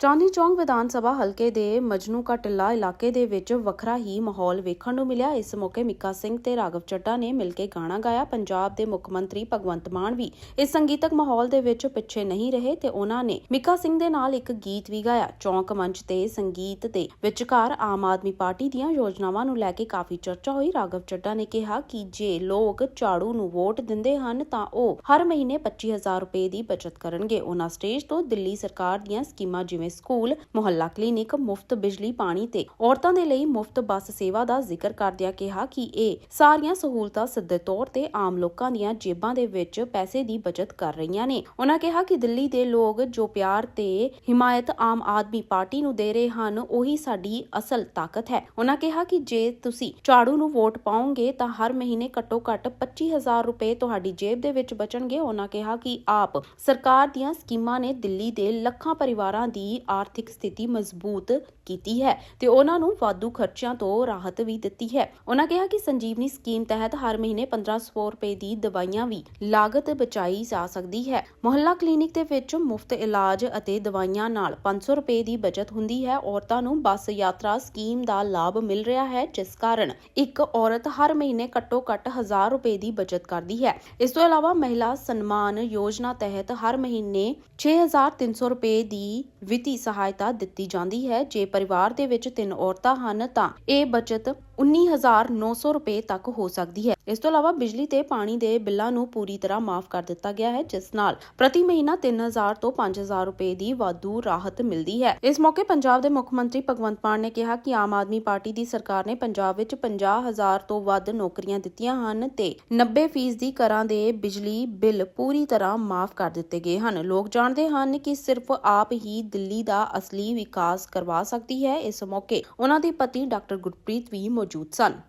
ਚਾਂਦੀ ਚੌਂਕ ਵਿਧਾਨ ਸਭਾ ਹਲਕੇ ਦੇ ਮਜਨੂ ਕਾ ਟਿੱਲਾ ਇਲਾਕੇ ਦੇ ਵਿੱਚ ਵੱਖਰਾ ਹੀ ਮਾਹੌਲ ਵੇਖਣ ਨੂੰ ਮਿਲਿਆ। ਇਸ ਮੌਕੇ ਮਿੱਕਾ ਸਿੰਘ ਤੇ ਰਾਘਵ ਚੱਡਾ ਨੇ ਮਿਲ ਕੇ ਗਾਣਾ ਗਾਇਆ। ਪੰਜਾਬ ਦੇ ਮੁੱਖ ਮੰਤਰੀ ਭਗਵੰਤ ਮਾਨ ਵੀ ਇਸ ਸੰਗੀਤਕ ਮਾਹੌਲ ਦੇ ਵਿੱਚ ਪਿੱਛੇ ਨਹੀਂ ਰਹੇ ਤੇ ਉਹਨਾਂ ਨੇ ਮਿੱਕਾ ਸਿੰਘ ਦੇ ਨਾਲ ਇੱਕ ਗੀਤ ਵੀ ਗਾਇਆ। ਚੌਂਕ ਮੰਚ ਤੇ ਸੰਗੀਤ ਦੇ ਵਿਚਕਾਰ ਆਮ ਆਦਮੀ ਪਾਰਟੀ ਦੀਆਂ ਯੋਜਨਾਵਾਂ ਨੂੰ ਲੈ ਕੇ ਕਾਫੀ ਚਰਚਾ ਹੋਈ। ਰਾਘਵ ਚੱਡਾ ਨੇ ਕਿਹਾ ਕਿ ਜੇ ਲੋਕ ਝਾੜੂ ਨੂੰ ਵੋਟ ਦਿੰਦੇ ਹਨ ਤਾਂ ਉਹ ਹਰ ਮਹੀਨੇ 25000 ਰੁਪਏ ਦੀ ਬਚਤ ਕਰਨਗੇ। ਉਹਨਾਂ ਸਟੇਜ ਤੋਂ ਦਿੱਲੀ ਸਰਕਾਰ ਦੀਆਂ ਸਕੀਮਾਂ ਜਿਵੇਂ ਸਕੂਲ, ਮੁਹੱਲਾ ਕਲੀਨਿਕ, ਮੁਫਤ ਬਿਜਲੀ, ਪਾਣੀ ਤੇ ਔਰਤਾਂ ਦੇ ਲਈ ਮੁਫਤ ਬੱਸ ਸੇਵਾ ਦਾ ਜ਼ਿਕਰ ਕਰਦਿਆਂ ਕਿਹਾ ਕਿ ਇਹ ਸਾਰੀਆਂ ਸਹੂਲਤਾਂ ਸਿੱਧੇ ਤੌਰ ਤੇ ਆਮ ਲੋਕਾਂ ਦੀਆਂ ਜੇਬਾਂ ਦੇ ਵਿੱਚ ਪੈਸੇ ਦੀ ਬਚਤ ਕਰ ਰਹੀਆਂ ਨੇ। ਉਹਨਾਂ ਕਿਹਾ ਕਿ ਦਿੱਲੀ ਦੇ ਲੋਕ ਜੋ ਪਿਆਰ ਤੇ ਹਿਮਾਇਤ ਆਮ ਆਦਮੀ ਪਾਰਟੀ ਨੂੰ ਦੇ ਰਹੇ ਹਨ, ਉਹੀ ਸਾਡੀ ਅਸਲ ਤਾਕਤ ਹੈ। ਉਹਨਾਂ ਕਿਹਾ ਕਿ ਜੇ ਤੁਸੀਂ ਝਾੜੂ ਨੂੰ ਵੋਟ ਪਾਓਗੇ ਤਾਂ ਹਰ ਮਹੀਨੇ ਘੱਟੋ ਘੱਟ 25000 ਰੁਪਏ ਤੁਹਾਡੀ ਜੇਬ ਦੇ ਵਿੱਚ ਬਚਣਗੇ। ਉਹਨਾਂ ਕਿਹਾ ਕਿ ਆਪ ਸਰਕਾਰ ਦੀਆਂ ਸਕੀਮਾਂ ਨੇ ਦਿੱਲੀ ਦੇ ਲੱਖਾਂ ਪਰਿਵਾਰਾਂ ਦੀ ਆਰਥਿਕ ਸਥਿਤੀ ਮਜ਼ਬੂਤ ਕੀਤੀ ਹੈ ਤੇ ਉਹਨਾਂ ਨੂੰ ਵਾਧੂ ਖਰਚਿਆਂ ਤੋਂ ਰਾਹਤ ਵੀ ਦਿੱਤੀ ਹੈ। ਉਹਨਾਂ ਕਿਹਾ ਕਿ ਸੰਜੀਵਨੀ ਸਕੀਮ ਤਹਿਤ ਹਰ ਮਹੀਨੇ 1500 ਰੁਪਏ ਦੀ ਦਵਾਈਆਂ ਵੀ ਲਾਗਤ ਬਚਾਈ ਜਾ ਸਕਦੀ ਹੈ। ਮੁਹੱਲਾ ਕਲੀਨਿਕ ਦੇ ਵਿੱਚ ਮੁਫਤ ਇਲਾਜ ਅਤੇ ਦਵਾਈਆਂ ਨਾਲ 500 ਰੁਪਏ ਦੀ ਬਚਤ ਹੁੰਦੀ ਹੈ। ਔਰਤਾਂ ਨੂੰ ਬੱਸ ਯਾਤਰਾ ਸਕੀਮ ਦਾ ਲਾਭ ਮਿਲ ਰਿਹਾ ਹੈ, ਜਿਸ ਕਾਰਨ ਇੱਕ ਔਰਤ ਹਰ ਮਹੀਨੇ ਘੱਟੋ ਘੱਟ 1000 ਰੁਪਏ ਦੀ ਬਚਤ ਕਰਦੀ ਹੈ। ਇਸ ਤੋਂ ਇਲਾਵਾ ਮਹਿਲਾ ਸਨਮਾਨ ਯੋਜਨਾ ਤਹਿਤ ਹਰ ਮਹੀਨੇ 6300 ਰੁਪਏ ਦੀ ਵਿੱਤੀ ਸਹਾਇਤਾ ਦਿੱਤੀ ਜਾਂਦੀ ਹੈ। ਜੇ ਪਰਿਵਾਰ ਦੇ ਵਿੱਚ ਤਿੰਨ ਔਰਤਾਂ ਹਨ ਤਾਂ ਇਹ ਬਚਤ 19900 ਰੁਪਏ ਤੱਕ ਹੋ ਸਕਦੀ ਹੈ। ਇਸ ਤੋਂ ਇਲਾਵਾ ਬਿਜਲੀ ਤੇ ਪਾਣੀ ਦੇ ਬਿੱਲਾਂ ਨੂੰ ਪੂਰੀ ਤਰ੍ਹਾਂ ਮਾਫ ਕਰ ਦਿੱਤਾ ਗਿਆ ਹੈ, ਜਿਸ ਨਾਲ ਪ੍ਰਤੀ ਮਹੀਨਾ 3000 ਤੋਂ 5000 ਰੁਪਏ ਦੀ ਵਾਧੂ ਰਾਹਤ ਮਿਲਦੀ ਹੈ। ਇਸ ਮੌਕੇ ਪੰਜਾਬ ਦੇ ਮੁੱਖ ਮੰਤਰੀ ਭਗਵੰਤ ਮਾਨ ਨੇ ਕਿਹਾ ਕਿ ਆਮ ਆਦਮੀ ਪਾਰਟੀ ਦੀ ਸਰਕਾਰ ਨੇ ਪੰਜਾਬ ਵਿੱਚ 50000 ਤੋਂ ਵੱਧ ਨੌਕਰੀਆਂ ਦਿੱਤੀਆਂ ਹਨ ਤੇ 90% ਦੀ ਕਰਾਂ ਦੇ ਬਿਜਲੀ ਬਿੱਲ ਪੂਰੀ ਤਰ੍ਹਾਂ ਮਾਫ ਕਰ ਦਿੱਤੇ ਗਏ ਹਨ। ਲੋਕ ਜਾਣਦੇ ਹਨ ਕਿ ਸਿਰਫ ਆਪ ਹੀ ਦਿੱਲੀ ਦਾ ਅਸਲੀ ਵਿਕਾਸ ਕਰਵਾ ਸਕਦੀ ਹੈ। ਇਸ ਮੌਕੇ ਉਹਨਾਂ ਦੇ ਪਤੀ ਡਾਕਟਰ ਗੁਰਪ੍ਰੀਤ ਵੀ ਮੌਜੂਦ ਸਨ।